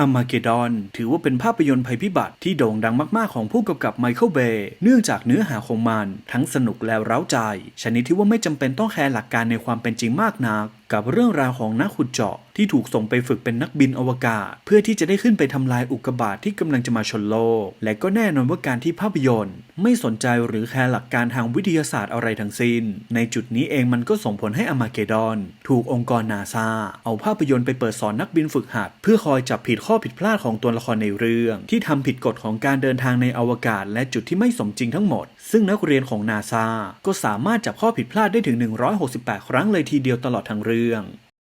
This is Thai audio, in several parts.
อามาเกดอนถือว่าเป็นภาพยนตร์ภัยพิบัติที่โด่งดังมากๆของผู้กำกับไมเคิลเบย์เนื่องจากเนื้อหาของมัน ทั้งสนุกและเร้าใจ ชนิดที่ว่าไม่จำเป็นต้องแคร์หลักการในความเป็นจริงมากนัก กับเรื่องราวของนักขุดเจาะที่ถูกส่งไปฝึกเป็นนักบินอวกาศ เพื่อที่จะได้ขึ้นไปทำลายอุกกาบาตที่กำลังจะมาชนโลก และก็แน่นอนว่าการที่ภาพยนตร์ ไม่สนใจหรือแคร์หลักการทางวิทยาศาสตร์อะไรทั้งสิ้น ในจุดนี้เองมันก็ส่งผลให้อมาเกดอน ถูกองค์กรนาซาเอาภาพยนตร์ไปเปิดสอนนักบินฝึกหัด เพื่อคอยจับผิดข้อผิดพลาดของตัวละครในเรื่อง ที่ทำผิดกฎของการเดินทางในอวกาศ และจุดที่ไม่สมจริงทั้งหมด ซึ่งนักเรียนของนาซาก็สามารถจับข้อผิดพลาดได้ถึง 168 ครั้งเลยทีเดียวตลอดทั้งเรื่อง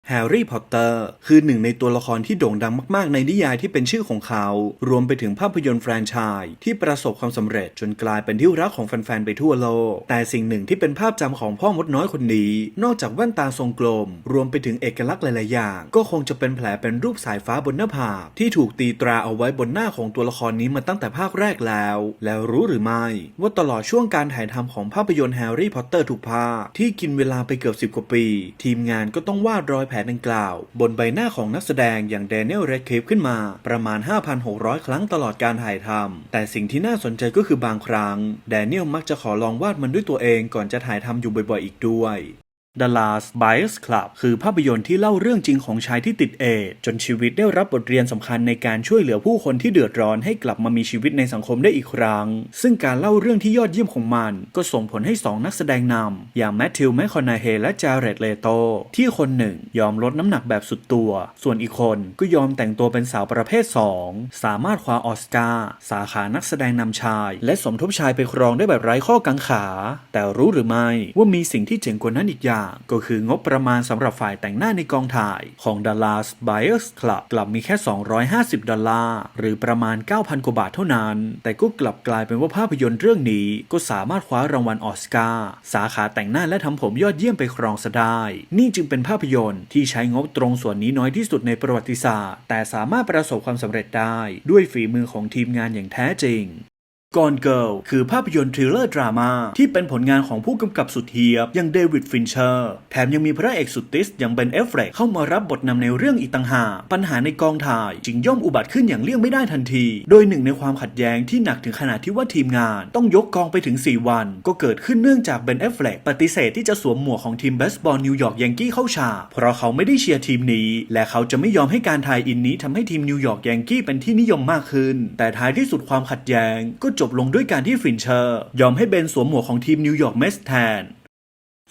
แฮร์รี่พอตเตอร์คือหนึ่งในตัวละครที่โด่งดังมากๆ ในนิยายที่เป็นชื่อของเขา รวมไปถึงภาพยนตร์แฟรนไชส์ที่ประสบความสำเร็จจนกลายเป็นที่รักของแฟนๆ ไปทั่วโลก แต่สิ่งหนึ่งที่เป็นภาพจำของพ่อมดน้อยคนนี้ นอกจากแว่นตาทรงกลม รวมไปถึงเอกลักษณ์หลายๆ อย่าง ก็คงจะเป็นแผลเป็นรูปสายฟ้าบนหน้าผากที่ถูกตีตราเอาไว้บนหน้าของตัวละครนี้มาตั้งแต่ภาคแรกแล้ว แล้วรู้หรือไม่ ว่าตลอดช่วงการถ่ายทำของภาพยนตร์แฮร์รี่พอตเตอร์ทุกภาคที่กินเวลาไปเกือบ10กว่าปี ทีมงานก็ต้องวาดรอยแผลดังกล่าว บนใบหน้าของนักแสดงอย่างแดเนียลเรดคลิฟขึ้นมาประมาณ 5,600 ครั้งตลอดการถ่ายทำแต่สิ่งที่น่าสนใจก็คือบางครั้ง แดเนียลมักจะขอลองวาดมันด้วยตัวเองก่อนจะถ่ายทำอยู่บ่อยๆอีกด้วย The Last Buyers Club คือภาพยนตร์ที่เล่าเรื่องจริงของชายที่ติดเอดจนชีวิตได้รับบทเรียนสำคัญในการช่วยเหลือผู้คนที่เดือดร้อนให้กลับมามีชีวิตในสังคมได้อีกครั้ง ซึ่งการเล่าเรื่องที่ยอดเยี่ยมของมัน ก็ส่งผลให้สองนักแสดงนำอย่างแมทธิวแมคคอนนาเฮและจาเรตเลโตที่คนหนึ่งยอมลดน้ำหนักแบบสุดตัว ส่วนอีกคนก็ยอมแต่งตัวเป็นสาวประเภท 2 สามารถคว้าออสการ์สาขานักแสดงนำชาย และสมทบชายไปครองได้แบบไร้ข้อกังขา แต่รู้หรือไม่ว่ามีสิ่งที่เจ๋งกว่านั้นอีกอย่างก็คืองบประมาณสำหรับฝ่ายแต่งหน้าในกองถ่ายของ Dallas Buyers Club กลับมีแค่ 250 ดอลลาร์ หรือประมาณ 9,000 กว่าบาทเท่านั้น แต่ก็กลับกลายเป็นว่าภาพยนตร์เรื่องนี้ ก็สามารถคว้ารางวัลออสการ์สาขาแต่งหน้าและทำผมยอดเยี่ยมไปครองซะได้ นี่จึงเป็นภาพยนตร์ที่ใช้งบตรงส่วนนี้น้อยที่สุดในประวัติศาสตร์ แต่สามารถประสบความสำเร็จได้ ด้วยฝีมือของทีมงานอย่างแท้จริง กอนเกิลคือภาพยนตร์ทริลเลอร์ดราม่าที่เป็นผลงานของผู้กำกับสุดเฮียบอย่างเดวิดฟินเชอร์ แถมยังมีพระเอกสุดติสอย่างเบนเอฟเฟรกเข้ามารับบทนำในเรื่องอีกต่างหากปัญหาในกองถ่ายจึงย่อมอุบัติขึ้นอย่างเลี่ยงไม่ได้ทันที โดยหนึ่งในความขัดแย้งที่หนักถึงขนาดที่ว่าทีมงาน ต้องยกกองไปถึง 4 วัน ก็เกิดขึ้นเนื่องจากเบนเอฟเฟรกปฏิเสธที่จะสวมหมวกของทีมเบสบอลนิวยอร์กยังกี้เข้าฉากเพราะเขาไม่ได้เชียร์ทีมนี้ และเขาจะไม่ยอมให้การทายอินนี้ทำให้ทีมนิวยอร์กยังกี้เป็นที่นิยมมากขึ้น แต่ท้ายที่สุดความขัดแย้งก็จบบลงด้วยการที่ฟินเชอร์ ยอมให้เบนสวมหมวกของทีมนิวยอร์กเมสแทน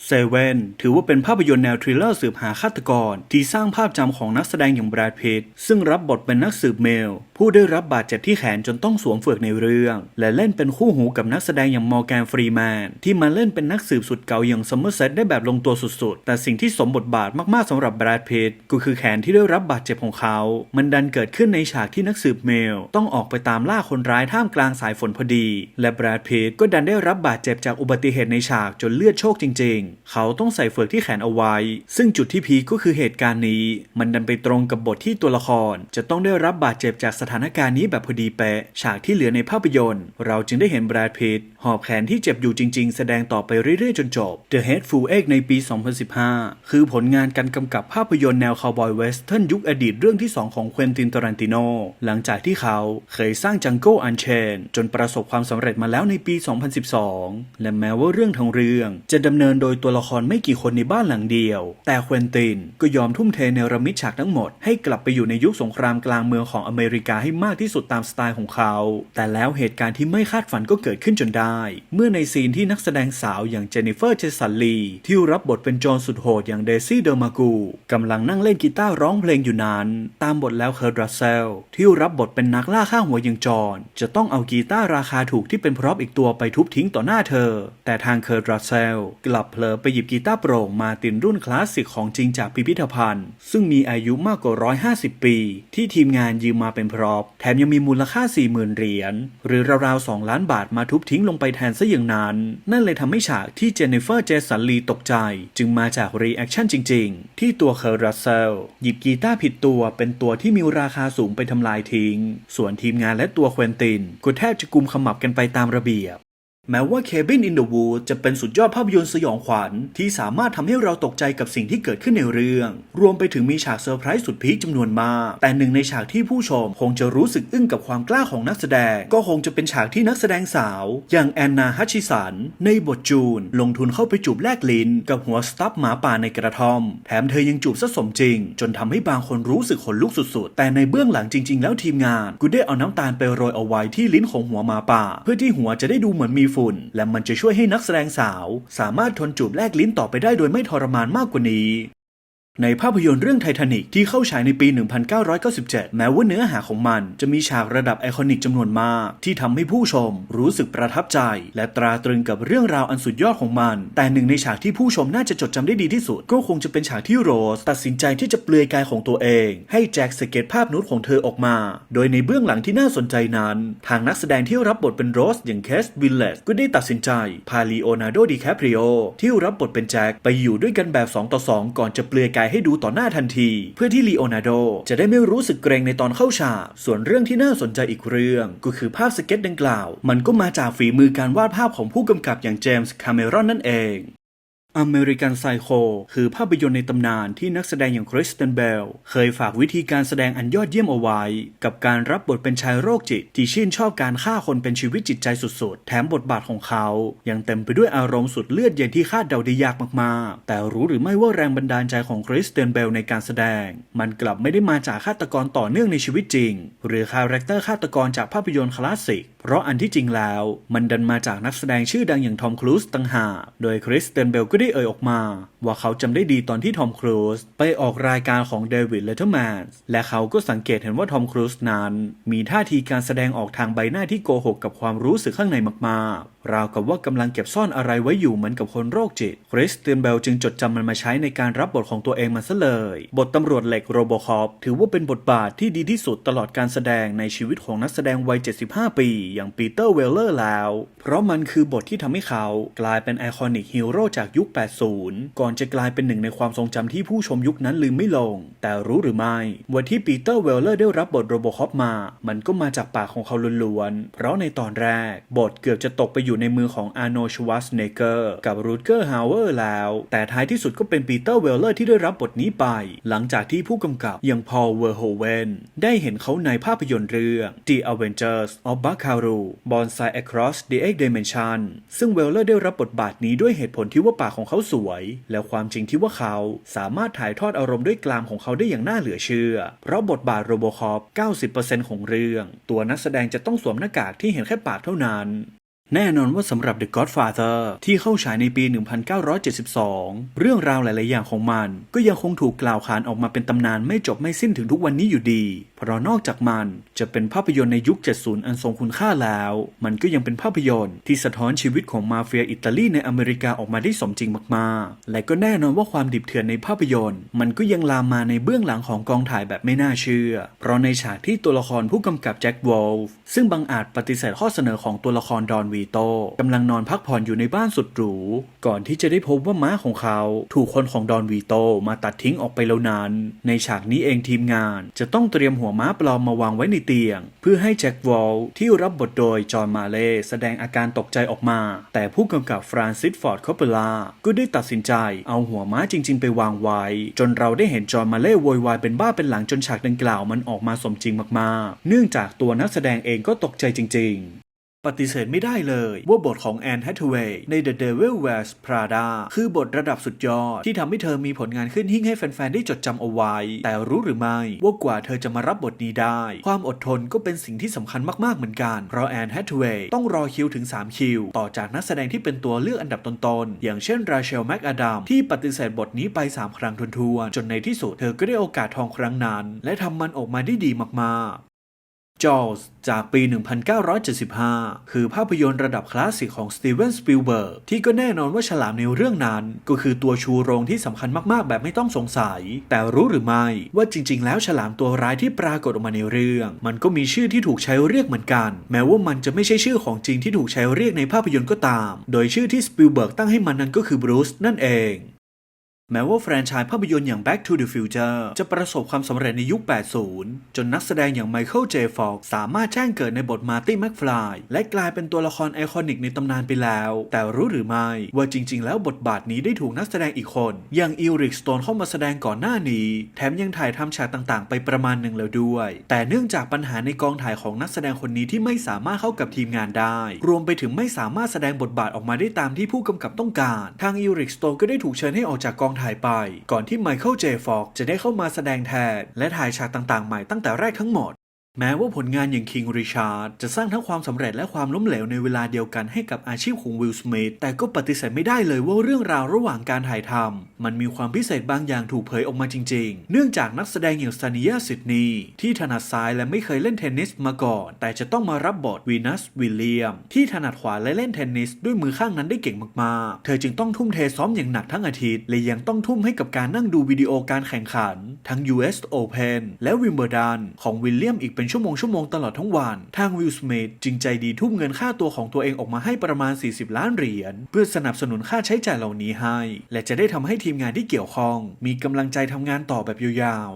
เซเว่นถือว่าเป็นภาพยนตร์แนวทริลเลอร์สืบหาฆาตกร ที่สร้างภาพจำของนักแสดงอย่างแบรดพิตซึ่งรับบทเป็นนักสืบเมล ผู้ได้รับบาดเจ็บที่แขนจนต้องสวมเฟือกในเรื่อง และเล่นเป็นคู่หูกับนักแสดงอย่างมอร์แกนฟรีแมน ที่มาเล่นเป็นนักสืบสุดเก่าอย่างซัมเมอร์เซตได้แบบลงตัวสุดๆ แต่สิ่งที่สมบทบาทมากๆสำหรับแบรดพิตก็คือแขนที่ได้รับบาดเจ็บของเขา มันดันเกิดขึ้นในฉากที่นักสืบเมล ต้องออกไปตามล่าคนร้ายท่ามกลางสายฝนพอดี และแบรดพิตก็ดันได้รับบาดเจ็บจากอุบัติเหตุในฉากจนเลือดโชกจริง ๆเขาต้องใส่เฟือกที่แขนเอาไว้ ซึ่งจุดที่พีก็คือเหตุการณ์นี้ มันดันไปตรงกับบทที่ตัวละคร จะต้องได้รับบาดเจ็บจากสถานการณ์นี้แบบพอดีเป๊ะฉากที่เหลือในภาพยนตร์ เราจึงได้เห็นแบรดพิตหอบแขนที่เจ็บอยู่จริง ๆ แสดงต่อไปเรื่อยๆ จนจบ The Hateful Eight ในปี 2015 คือผลงานการกำกับภาพยนตร์แนวคาวบอยเวสเทิร์นยุคอดีตเรื่องที่ 2 ของเควินตินตารันติโนหลังจากที่เขาเคยสร้างจังโก้อันเชนจนประสบความสำเร็จมาแล้วในปี 2012 และแม้ว่าเรื่องทั้งเรื่องจะดำเนินโดยตัวละครไม่กี่คนในบ้านหลังเดียว แต่เควินตินก็ยอมทุ่มเทเนรมิตฉากทั้งหมด ให้กลับไปอยู่ในยุคสงครามกลางเมืองของอเมริกาให้มากที่สุดตามสไตล์ของเขา แต่แล้วเหตุการณ์ที่ไม่คาดฝันก็เกิดขึ้นจนได้ เมื่อในซีนที่นักแสดงสาวอย่างเจนนิเฟอร์เชสันลีที่รับบทเป็นโจรสุดโหดอย่างเดซี่เดอร์มากูกำลังนั่งเล่นกีตาร์ร้องเพลงอยู่นั้น ตามบทแล้วเคิร์ตรัสเซลที่รับบทเป็นนักล่าฆ่าหัวอย่างจอห์นจะต้องเอากีตาร์ราคาถูกที่เป็นพร็อพอีกตัวไปทุบทิ้งต่อหน้าเธอ แต่ทางเคิร์ตรัสเซลกลับเผลอไปหยิบกีตาร์โปร่งมาตินรุ่นคลาสสิกของจริงจากพิพิธภัณฑ์ ซึ่งมีอายุมากกว่า 150 ปี ที่ทีมงานยืมมาเป็นพร็อพแถมยังมีมูลค่า 40,000 เหรียญ หรือราวๆ 2 ล้านบาทมาทุบทิ้งลงไปแทนซะอย่างนั้น นั่นเลยทำให้ฉากที่เจนนิเฟอร์เจสันลีตกใจ จึงมาจากรีแอคชั่นจริง ๆ ที่ตัวเคิร์รัสเซลหยิบกีตาร์ผิดตัวเป็นตัวที่มีราคาสูงไปทำลายทิ้ง ส่วนทีมงานและตัวเควินตินก็แทบจะกุมขมับกันไปตามระเบียบ แม้ว่า Cabin in the Woods จะเป็นสุดยอดภาพยนตร์สยองขวัญ ที่สามารถทำให้เราตกใจกับสิ่งที่เกิดขึ้นในเรื่อง รวมไปถึงมีฉากเซอร์ไพรส์สุดพีคจำนวนมาก แต่หนึ่งในฉากที่ผู้ชม คงจะรู้สึกอึ้งกับความกล้าของนักแสดง ก็คงจะเป็นฉากที่นักแสดงสาว อย่างแอนนาฮัชชิสัน ในบทจูน ลงทุนเข้าไปจูบแลกลิ้น กับหัวสตัฟหมาป่าในกระท่อม แถมเธอยังจูบซะสมจริง จนทำให้บางคนรู้สึกขนลุกสุดๆ แต่ในเบื้องหลังจริง ๆ แล้วทีมงานก็ได้เอาน้ำตาลไปโรยเอาไว้ที่ลิ้นของหัวหมาป่า เพื่อที่หัวจะได้ดูเหมือนมีฝุ่น และมันจะช่วยให้นักแสดงสาว สามารถทนจูบแลกลิ้นต่อไปได้โดยไม่ทรมานมากกว่านี้ ในภาพยนตร์เรื่องไททานิกที่เข้าฉายในปี 1997 แม้ว่าเนื้อหาของมัน จะมีฉากระดับไอคอนิกจำนวนมาก ที่ทำให้ผู้ชมรู้สึกประทับใจ และตราตรึงกับเรื่องราวอันสุดยอดของมัน แต่หนึ่งในฉากที่ผู้ชมน่าจะจดจำได้ดีที่สุด ก็คงจะเป็นฉากที่โรส ตัดสินใจที่จะเปลือยกายของตัวเอง ให้แจ็คสเก็ตภาพนุดของเธอออกมา โดยในเบื้องหลังที่น่าสนใจนั้น ทางนักแสดงที่รับบทเป็นโรสอย่างเคสวิลเลสก็ได้ตัดสินใจพาลีโอนาร์โดดิแคปริโอที่รับบทเป็นแจ็คไปอยู่ด้วยกันแบบ2ต่อ2ก่อนจะเปลือยกายให้ดูต่อหน้าทันที เพื่อที่ลีโอนาร์โดจะได้ไม่รู้สึกเกรงในตอนเข้าฉาก ส่วนเรื่องที่น่าสนใจอีกเรื่องก็คือภาพสเก็ตดังกล่าว มันก็มาจากฝีมือการวาดภาพของผู้กำกับอย่างเจมส์คาเมรอนนั่นเอง อเมริกันไซโคคือภาพยนตร์ในตำนานที่นักแสดงอย่างคริสเตนเบล เคยฝากวิธีการแสดงอันยอดเยี่ยมเอาไว้ กับการรับบทเป็นชายโรคจิต ที่ชื่นชอบการฆ่าคนเป็นชีวิตจิตใจสุดๆ แถมบทบาทของเขา ยังเต็มไปด้วยอารมณ์สุดเลือดเย็นที่คาดเดาได้ยากมากๆ แต่รู้หรือไม่ว่าแรงบันดาลใจของคริสเตนเบลในการแสดง มันกลับไม่ได้มาจากฆาตกรต่อเนื่องในชีวิตจริง หรือคาแรคเตอร์ฆาตกรจากภาพยนตร์คลาสสิก เพราะอันที่จริงแล้วมันดันมาจากนักแสดงชื่อดังอย่างทอมครูซต่างหากโดยคริสเตนเบลก็ได้เอ่ยออกมา ว่าเขาจำได้ดีตอนที่ทอมครูซไปออกรายการของเดวิดเลเทอร์แมนและเขาก็สังเกตเห็นว่าทอมครูซนั้น มีท่าทีการแสดงออกทางใบหน้าที่โกหกกับความรู้สึกข้างในมากๆ ราวกับว่ากำลังเก็บซ่อนอะไรไว้อยู่เหมือนกับคนโรคจิต คริสเตนเบลจึงจดจำมันมาใช้ในการรับบทของตัวเองมาซะเลย บทตำรวจเหล็กโรโบคอปถือว่าเป็นบทบาทที่ดีที่สุดตลอดการแสดงในชีวิตของนักแสดงวัย 75 ปีอย่างปีเตอร์เวลเลอร์แล้ว เพราะมันคือบทที่ทำให้เขากลายเป็นไอคอนิกฮีโร่จากยุค 80 ก่อนจะกลายเป็นหนึ่งในความทรงจำที่ผู้ชมยุคนั้นลืมไม่ลง แต่รู้หรือไม่ว่าที่ปีเตอร์เวลเลอร์ได้รับบทโรโบคอปมา มันก็มาจากปากของเขาล้วนๆ เพราะในตอนแรก บทเกือบจะตกไปอยู่ในมือของอาร์โนชวัสเนเกอร์กับรูดเกอร์ฮาวเวอร์แล้ว แต่ท้ายที่สุดก็เป็นปีเตอร์เวลเลอร์ที่ได้รับบทนี้ไป หลังจากที่ผู้กำกับอย่างพอลเวอร์โฮเวนได้เห็นเขาในภาพยนตร์เรื่อง The Avengers of Bakaru Bonsai Across the Eight Dimension ซึ่งเวลเลอร์ได้รับบทบาทนี้ด้วยเหตุผลที่ว่าปากของเขาสวย และความจริงที่ว่าเขาสามารถถ่ายทอดอารมณ์ด้วยกลามของเขาได้อย่างน่าเหลือเชื่อ เพราะบทบาทโรโบคอป 90%ของเรื่อง ตัวนักแสดงจะต้องสวมหน้ากากที่เห็นแค่ปากเท่านั้นแน่นอนว่าสำหรับ The Godfather ที่เข้าฉายในปี 1972 เรื่องราวหลาย ๆ อย่างของมัน ก็ยังคงถูกกล่าวขานออกมาเป็นตำนานไม่จบไม่สิ้นถึงทุกวันนี้อยู่ดี เพราะนอกจากมันจะเป็นภาพยนตร์ในยุค 70 อันทรงคุณค่าแล้ว มันก็ยังเป็นภาพยนตร์ที่สะท้อนชีวิตของมาเฟียอิตาลีในอเมริกาออกมาได้สมจริงมากๆ และก็แน่นอนว่าความดิบเถื่อนในภาพยนตร์ มันก็ยังลามมาในเบื้องหลังของกองถ่ายแบบไม่น่าเชื่อ เพราะในฉากที่ตัวละครผู้กำกับแจ็ควอลฟ์ซึ่งบังอาจปฏิเสธข้อเสนอของตัวละครดอนวีโตกำลังนอนพักผ่อนอยู่ในบ้านสุดหรูก่อนที่จะได้พบว่าม้าของเขา ถูกคนของดอนวีโตมาตัดทิ้งออกไปแล้วนั้น ในฉากนี้เองทีมงานจะต้องเตรียมหัวม้าปลอมมาวางไว้ในเตียง เพื่อให้แจ็ควอลที่รับบทโดยจอห์นมาเล่แสดงอาการตกใจออกมา แต่ผู้กำกับฟรานซิสฟอร์ดคอปเปล่าก็ได้ตัดสินใจเอาหัวม้าจริง ๆ ไปวางไว้ จนเราได้เห็นจอห์นมาเล่โวยวายเป็นบ้าเป็นหลังจนฉากดังกล่าวมันออกมาสมจริงมากๆ เนื่องจากตัวนักแสดงเองก็ตกใจจริงๆ ปฏิเสธไม่ได้เลยว่าบทของแอนแฮทเวย์ใน The Devil Wears Prada คือบทระดับสุดยอด ที่ทำให้เธอมีผลงานขึ้นหิ่งให้แฟนๆ ได้จดจำเอาไว้ แต่รู้หรือไม่ ว่ากว่าเธอจะมารับบทนี้ได้ ความอดทนก็เป็นสิ่งที่สำคัญมากๆเหมือนกัน เพราะแอนแฮทเวย์ต้องรอคิวถึง 3 คิว ต่อจากนักแสดงที่เป็นตัวเลือกอันดับต้นๆ อย่างเช่นราเชลแม็กอดัมที่ปฏิเสธบทนี้ไป 3 ครั้งทวนๆจนในที่สุดเธอก็ได้โอกาสทองครั้งนั้น และทำมันออกมาได้ดีมากๆ จอลส์จากปี 1975 คือภาพยนตร์ระดับคลาสสิกของสตีเวนสปิลเบิร์กที่ก็แน่นอนว่าฉลามในเรื่องนั้น ก็คือตัวชูโรงที่สำคัญมากๆ แบบไม่ต้องสงสัย แต่รู้หรือไม่ว่าจริง ๆ แล้วฉลามตัวร้ายที่ปรากฏออกมาในเรื่อง มันก็มีชื่อที่ถูกใช้เรียกเหมือนกัน แม้ว่ามันจะไม่ใช่ชื่อของจริงที่ถูกใช้เรียกในภาพยนตร์ก็ตาม โดยชื่อที่สปิลเบิร์กตั้งให้มันนั้นก็คือบรูซนั่นเอง แม้ว่าแฟรนไชส์ภาพยนตร์อย่าง Back to the Future จะประสบความสำเร็จในยุค 80 จนนักแสดงอย่างไมเคิล เจฟอกสามารถแจ้งเกิดในบทมาร์ตี้แมคฟลายและกลายเป็นตัวละครไอคอนิกในตำนานไปแล้ว แต่รู้หรือไม่ ว่าจริง ๆ แล้วบทบาทนี้ได้ถูกนักแสดงอีกคน อย่างอิลริกสโตนเข้ามาแสดงก่อนหน้านี้ แถมยังถ่ายทำฉากต่างๆ ไปประมาณหนึ่งแล้วด้วย แต่เนื่องจากปัญหาในกองถ่ายของนักแสดงคนนี้ที่ไม่สามารถเข้ากับทีมงานได้ รวมไปถึงไม่สามารถแสดงบทบาทออกมาได้ตามที่ผู้กำกับต้องการ ทางอิลริกสโตนก็ได้ถูกเชิญให้ออกจากกองถ่ายไป ก่อนที่ไมเคิลเจฟอกจะได้เข้ามาแสดงแทน และถ่ายฉากต่างๆ ใหม่ตั้งแต่แรกทั้งหมด แม้ว่าผลงานอย่าง King Richard จะสร้างทั้งความสำเร็จและความล้มเหลวในเวลาเดียวกันให้กับอาชีพของวิลสมิธแต่ก็ปฏิเสธไม่ได้เลยว่าเรื่องราวระหว่างการถ่ายทำมันมีความพิเศษบางอย่างถูกเผยออกมาจริงๆ เนื่องจากนักแสดงอย่างซานิยาซิดนีที่ถนัดซ้ายและไม่เคยเล่นเทนนิสมาก่อน แต่จะต้องมารับบทวีนัสวิลเลียม ที่ถนัดขวาและเล่นเทนนิสด้วยมือข้างนั้นได้เก่งมากๆ เธอจึงต้องทุ่มเทซ้อมอย่างหนักทั้งอาทิตย์และยังต้องทุ่มให้กับการนั่งดูวิดีโอการแข่งขัน ทั้ง US Open และวิมเบิลดันของวิลเลียมอีกเป็นชั่วโมงชั่วโมงตลอดทั้งวันทางวิลสเมดจึงใจดีทุ่มเงินค่าตัวของตัวเองออกมาให้ประมาณ 40 ล้านเหรียญเพื่อสนับสนุนค่าใช้จ่ายเหล่านี้ให้ และจะได้ทำให้ทีมงานที่เกี่ยวข้อง มีกำลังใจทำงานต่อแบบยาว